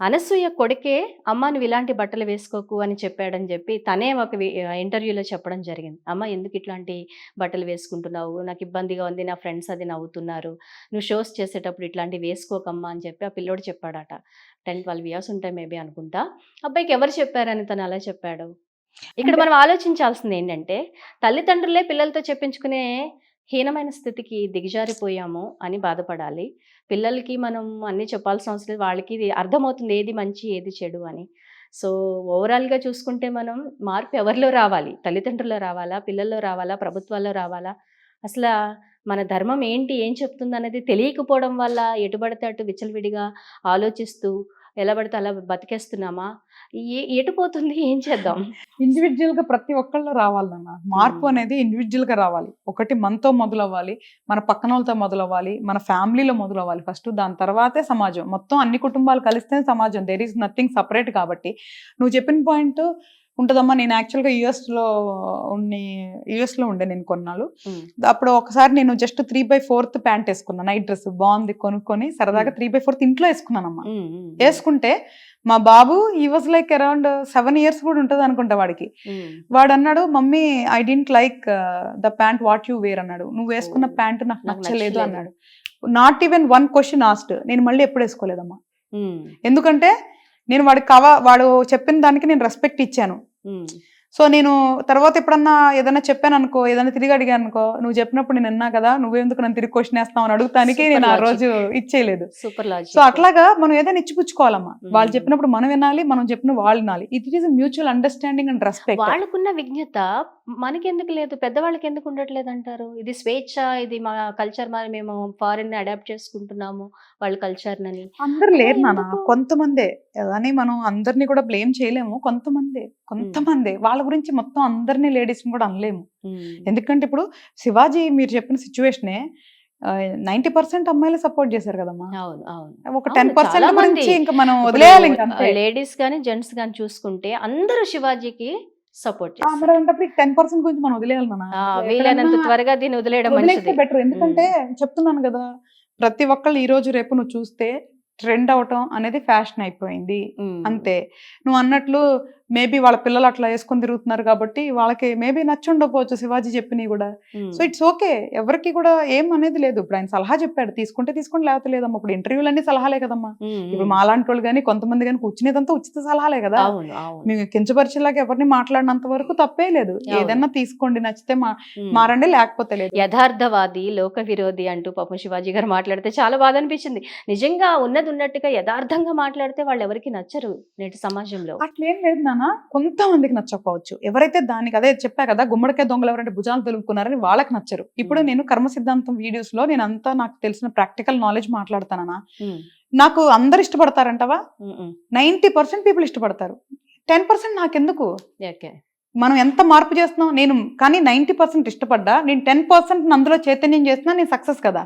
అనసూయ కొడుకే అమ్మ నువ్వు ఇలాంటి బట్టలు వేసుకోకు అని చెప్పాడని చెప్పి తనే ఒక ఇంటర్వ్యూలో చెప్పడం జరిగింది. అమ్మ ఎందుకు ఇట్లాంటి బట్టలు వేసుకుంటున్నావు? నాకు ఇబ్బందిగా ఉంది నా ఫ్రెండ్స్ అది నవ్వుతున్నారు. నువ్వు షోస్ చేసేటప్పుడు ఇట్లాంటివి వేసుకోకమ్మా అని చెప్పి ఆ పిల్లోడు చెప్పాడట. టెన్ ట్వెల్వ్ ఇయర్స్ ఉంటాయి మేబీ అనుకుంటా. అబ్బాయికి ఎవరు చెప్పారని తను అలా చెప్పాడు? ఇక్కడ మనం ఆలోచించాల్సింది ఏంటంటే తల్లిదండ్రులే పిల్లలతో చెప్పించుకునే హీనమైన స్థితికి దిగజారిపోయాము అని బాధపడాలి. పిల్లలకి మనం అన్నీ చెప్పాల్సిన అవసరం లేదు. వాళ్ళకి అర్థమవుతుంది ఏది మంచి ఏది చెడు అని. సో ఓవరాల్గా చూసుకుంటే మనం మార్పు ఎవరిలో రావాలి? తల్లిదండ్రుల్లో రావాలా? పిల్లల్లో రావాలా? ప్రభుత్వాల్లో రావాలా? అసలు మన ధర్మం ఏంటి? ఏం చెప్తుంది అనేది తెలియకపోవడం వల్ల ఎటుబడితే అటు విచ్చలవిడిగా ఆలోచిస్తూ ఎలా పడితే అలా బతికేస్తున్నామా? ఏ ఎటు పోతుంది? ఏం చేద్దాం? ఇండివిజువల్గా ప్రతి ఒక్కళ్ళు రావాలన్న. మార్పు Hmm. అనేది ఇండివిజువల్గా రావాలి. ఒకటి మనతో మొదలవ్వాలి మన పక్కన వాళ్ళతో మొదలవ్వాలి మన ఫ్యామిలీలో మొదలవ్వాలి ఫస్ట్ దాని తర్వాతే సమాజం. మొత్తం అన్ని కుటుంబాలు కలిస్తేనే సమాజం. దేర్ ఈస్ నథింగ్ సపరేట్ కాబట్టి. నువ్వు చెప్పిన పాయింట్ ఉంటుందమ్మా నేను యాక్చువల్గా యుఎస్లో ఉన్ని యుఎస్లో ఉండే నేను కొన్నాళ్ళు. అప్పుడు ఒకసారి నేను just three by fourth pant వేసుకున్నాను నైట్ డ్రెస్ బాగుంది కొనుక్కొని సరదాగా. త్రీ బై ఫోర్త్ ఇంట్లో వేసుకున్నానమ్మా. వేసుకుంటే మా బాబు ఈ was like around seven years కూడా ఉంటుంది అనుకుంటా వాడికి. వాడు అన్నాడు mummy I didn't like the pant what you wear అన్నాడు. నువ్వు వేసుకున్న ప్యాంట్ నాకు నచ్చలేదు. అన్నాడు. Not even one question asked నేను మళ్ళీ ఎప్పుడు వేసుకోలేదమ్మా. ఎందుకంటే నేను వాడి కవ వాడు చెప్పిన దానికి నేను రెస్పెక్ట్ ఇచ్చాను. సో నేను తర్వాత ఎప్పుడన్నా ఏదైనా చెప్పాను అనుకో ఏదైనా తిరిగి అడిగాను అనుకో నువ్వు చెప్పినప్పుడు నేను విన్నా కదా నువ్వెందుకు నన్ను తిరిగి క్వశ్చన్ వేస్తావు అని అడుగుతానికి నేను ఆ. రోజు ఇచ్చేయలేదు. సూపర్ లాజిక్ సో అట్లాగా మనం ఏదైనా ఇచ్చిపుచ్చుకోవాలమ్మా. వాళ్ళు. చెప్పినప్పుడు మనం వినాలి మనం చెప్పిన వాళ్ళు వినాలి. It is mutual understanding and respect వాళ్ళకున్న విజ్ఞత మనకెందుకు లేదు? పెద్దవాళ్ళకి ఎందుకు ఉండట్లేదు అంటారు? ఇది స్వేచ్ఛ ఇది మా కల్చర్ మరి మేము ఫారిన్ అడాప్ట్ చేసుకుంటున్నాము వాళ్ళ కల్చర్ నని. అందరు లేరు నాన్న. ఎందుకు? కొంతమందే. అని మనం అందరినీ కూడా బ్లేమ్ చేయలేము. కొంతమందే. కొంతమందే వాళ్ళ గురించి మొత్తం అందరినీ లేడీస్ కూడా అనలేము. ఎందుకంటే ఇప్పుడు శివాజీ మీరు చెప్పిన సిచ్యువేషనే నైన్టీ పర్సెంట్ అమ్మాయిలు సపోర్ట్ చేశారు కదమ్మా. అవును అవును. ఒక టెన్ పర్సెంట్. గురించి ఇంకా మనం వదిలేయాలి. లేడీస్ కానీ జెంట్స్ కానీ చూసుకుంటే అందరూ శివాజీకి సపోర్ట్ టెన్ పర్సెంట్ గురించి మనం వదిలేయాలి వీలైనంత త్వరగా దీన్ని వదిలేయడం మంచిది. బెటర్. ఎందుకంటే చెప్తున్నాను కదా ప్రతి ఒక్కళ్ళు ఈ రోజు రేపు నువ్వు చూస్తే ట్రెండ్ అవటం అనేది ఫ్యాషన్ అయిపోయింది. అంతే. నువ్వు అన్నట్లు మేబీ వాళ్ళ పిల్లలు అట్లా వేసుకొని తిరుగుతున్నారు కాబట్టి వాళ్ళకి మేబీ నచ్చి ఉండకపోవచ్చు శివాజీ చెప్పినవి కూడా. సో ఇట్స్ ఓకే ఎవరికి కూడా ఏం అనేది లేదు. ఇప్పుడు ఆయన సలహా చెప్పాడు. తీసుకుంటే తీసుకుంటే లేకపోతే లేదమ్మా. ఇప్పుడు ఇంటర్వ్యూలు అన్ని సలహాలే కదమ్మా. ఉమ్, ఇప్పుడు ఉమ్. మాలాంటి వాళ్ళు కానీ కొంతమంది కానీ కూర్చునేదంతా ఉచిత సలహాలే కదా. మేము కించపరిచేలాగా ఎవరిని మాట్లాడినంత వరకు తప్పే లేదు. ఏదన్నా తీసుకోండి. నచ్చితే మా ఉమ్. మారండి లేకపోతే లేదు. యథార్థవాది లోక విరోధి అంటూ పాపం శివాజీ గారు మాట్లాడితే చాలా బాధ అనిపించింది నిజంగా ఉన్నది ఉన్నట్టుగా యథార్థంగా మాట్లాడితే వాళ్ళు ఎవరికి నచ్చరు నేటి సమాజంలో. అట్లేం లేదు నాన్న కొంతమందికి నచ్చకపోవచ్చు. ఎవరైతే దానికి అదే చెప్పా కదా గుమ్మడికాయ దొంగలు ఎవరంటే భుజాలు తెలుపుకున్నారని వాళ్ళకి నచ్చరు. ఇప్పుడు Hmm. నేను కర్మ సిద్ధాంతం వీడియోస్లో నేను అంతా నాకు తెలిసిన ప్రాక్టికల్ నాలెడ్జ్ మాట్లాడతానా నాకు అందరు ఇష్టపడతారంటవా? Um, um. Ninety percent people ఇష్టపడతారు. టెన్ పర్సెంట్ నాకెందుకు? మనం ఎంత మార్పు చేస్తున్నాం? నేను కానీ నైన్టీ పర్సెంట్ ఇష్టపడ్డా నేను టెన్ పర్సెంట్ అందులో చైతన్యం చేస్తున్నా నేను సక్సెస్ కదా.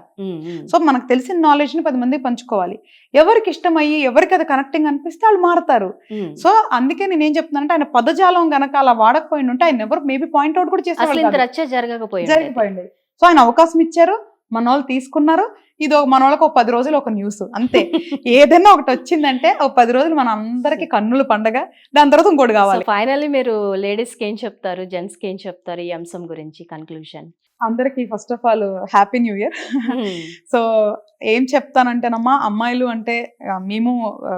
సో మనకు తెలిసిన నాలెడ్జ్ని పది మందికి పంచుకోవాలి. ఎవరికి ఇష్టమయ్యి ఎవరికి అది కనెక్టింగ్ అనిపిస్తే వాళ్ళు మారతారు. సో అందుకే నేను ఏం చెప్తున్నానంటే ఆయన పదజాలం గనక అలా వాడకపోయి ఉంటే ఆయన ఎవరు మేబీ పాయింట్ అవుట్ కూడా రచ్చ జరగకపోయింది సో ఆయన అవకాశం ఇచ్చారు. మన వాళ్ళు తీసుకున్నారు. ఇది మన వాళ్ళకి ఒక పది రోజులు ఒక న్యూస్ అంతే. ఏదైనా ఒకటి వచ్చిందంటే ఒక పది రోజులు మన అందరికి కన్నుల పండగ. దాని తర్వాత ఇంకోటి కావాలి. ఫైనల్లీ మీరు లేడీస్కి ఏం చెప్తారు? జెంట్స్కి ఏం చెప్తారు ఈ అంశం గురించి కన్క్లూషన్ అందరికి first of all happy new year so ఏం చెప్తానంటేనమ్మా అమ్మాయిలు అంటే మేము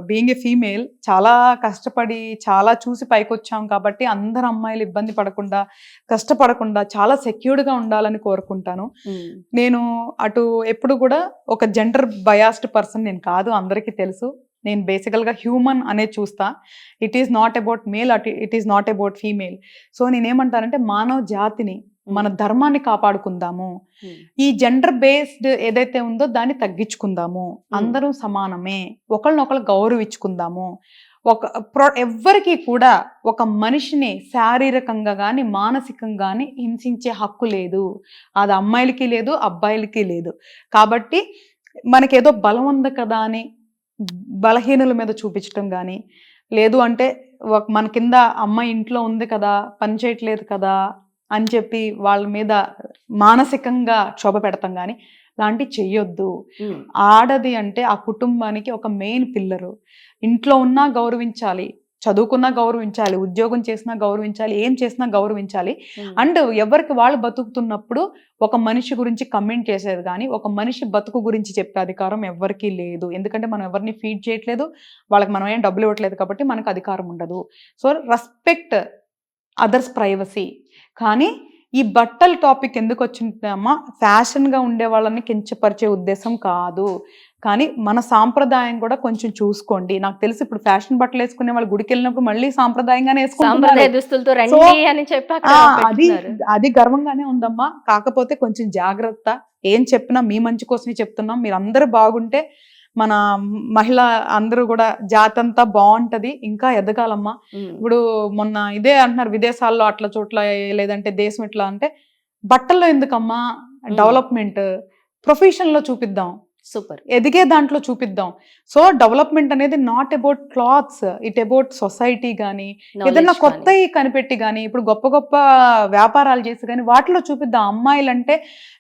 బీయింగ్ ఏ ఫీమేల్ చాలా కష్టపడి చాలా చూసి పైకి వచ్చాం కాబట్టి అందరు అమ్మాయిలు ఇబ్బంది పడకుండా కష్టపడకుండా చాలా సెక్యూర్డ్గా ఉండాలని కోరుకుంటాను. నేను అటు ఎప్పుడు కూడా ఒక జెండర్ బయాస్డ్ పర్సన్ నేను కాదు అందరికీ తెలుసు. నేను బేసికల్గా హ్యూమన్ అనేది చూస్తా. It is not about male at it is not about female so నేనేమంటానంటే మానవ జాతిని మన ధర్మాన్ని కాపాడుకుందాము. ఈ జెండర్ బేస్డ్ ఏదైతే ఉందో దాన్ని తగ్గించుకుందాము. అందరూ సమానమే. ఒకళ్ళనొకళ్ళు గౌరవించుకుందాము. ఒక ప్రొ ఎవ్వరికి కూడా ఒక మనిషిని శారీరకంగా కానీ మానసికంగా కానీ హింసించే హక్కు లేదు. అది అమ్మాయిలకి లేదు అబ్బాయిలకి లేదు. కాబట్టి మనకేదో బలం ఉంది కదా అని బలహీనుల మీద చూపించడం కానీ లేదు అంటే మన కింద అమ్మాయి ఇంట్లో ఉంది కదా పని చేయట్లేదు కదా అని చెప్పి వాళ్ళ మీద మానసికంగా క్షోభ పెడతాం కానీ లాంటి చెయ్యొద్దు. ఆడది అంటే ఆ కుటుంబానికి ఒక మెయిన్ పిల్లరు. ఇంట్లో ఉన్నా గౌరవించాలి చదువుకున్నా గౌరవించాలి ఉద్యోగం చేసినా గౌరవించాలి ఏం చేసినా గౌరవించాలి. అండ్ ఎవరికి వాళ్ళు బతుకుతున్నప్పుడు ఒక మనిషి గురించి కమెంట్ చేసేది కానీ ఒక మనిషి బతుకు గురించి చెప్పే అధికారం ఎవరికీ లేదు. ఎందుకంటే మనం ఎవరిని ఫీడ్ చేయట్లేదు వాళ్ళకి మనం ఏం డబ్బులు ఇవ్వట్లేదు కాబట్టి మనకు అధికారం ఉండదు. సో రెస్పెక్ట్ అదర్స్ ప్రైవసీ కానీ ఈ బట్టల టాపిక్ ఎందుకు వచ్చిందమ్మా ఫ్యాషన్గా ఉండే వాళ్ళని కించపరిచే ఉద్దేశం కాదు. కానీ మన సాంప్రదాయం కూడా కొంచెం చూసుకోండి. నాకు తెలిసి ఇప్పుడు ఫ్యాషన్ బట్టలు వేసుకునే వాళ్ళు గుడికి వెళ్ళినప్పుడు మళ్ళీ సాంప్రదాయంగానే అది. అది గర్వంగానే ఉందమ్మా. కాకపోతే కొంచెం జాగ్రత్త. ఏం చెప్పినా మీ మంచి కోసమే చెప్తున్నాం. మీరు అందరూ బాగుంటే మన మహిళ అందరూ కూడా జాతి అంతా బాగుంటది. ఇంకా ఎదగాలమ్మా. ఇప్పుడు మొన్న ఇదే అంటున్నారు విదేశాల్లో అట్లా చోట్ల లేదంటే దేశం ఇట్లా అంటే బట్టల్లో ఎందుకమ్మా డెవలప్మెంట్ ప్రొఫెషన్లో చూపిద్దాం. సూపర్. ఎదిగే దాంట్లో చూపిద్దాం. సో డెవలప్మెంట్ అనేది not about clothes it about society కానీ ఏదన్నా కొత్త కానీ. కనిపెట్టి కానీ ఇప్పుడు గొప్ప గొప్ప వ్యాపారాలు చేసి కానీ వాటిలో చూపిద్దాం. అమ్మాయిలు అంటే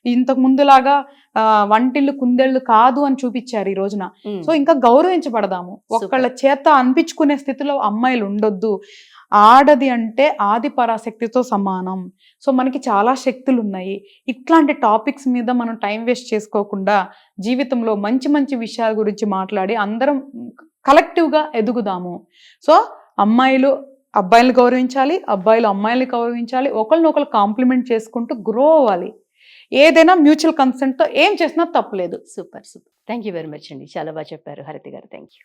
ఇంతకు ముందులాగా ఆ, వంటిల్లు కుందేళ్ళు కాదు అని చూపించారు ఈ రోజున. సో ఇంకా గౌరవించబడదాము. ఒక్కళ్ళ చేత అనిపించుకునే స్థితిలో అమ్మాయిలు ఉండొద్దు. ఆడది అంటే ఆది పరాశక్తితో సమానం. సో మనకి చాలా శక్తులు ఉన్నాయి ఇట్లాంటి టాపిక్స్ మీద మనం టైం వేస్ట్ చేసుకోకుండా జీవితంలో మంచి మంచి విషయాల గురించి మాట్లాడి అందరం కలెక్టివ్గా ఎదుగుదాము. సో అమ్మాయిలు అబ్బాయిలు గౌరవించాలి అబ్బాయిలు అమ్మాయిలు గౌరవించాలి ఒకరినొకరు కాంప్లిమెంట్ చేసుకుంటూ గ్రో అవ్వాలి. ఏదైనా మ్యూచువల్ కన్సెంట్తో ఏం చేసినా తప్పలేదు. Super super. Thank you very much అండి. చాలా బాగా చెప్పారు. హరిత గారు thank you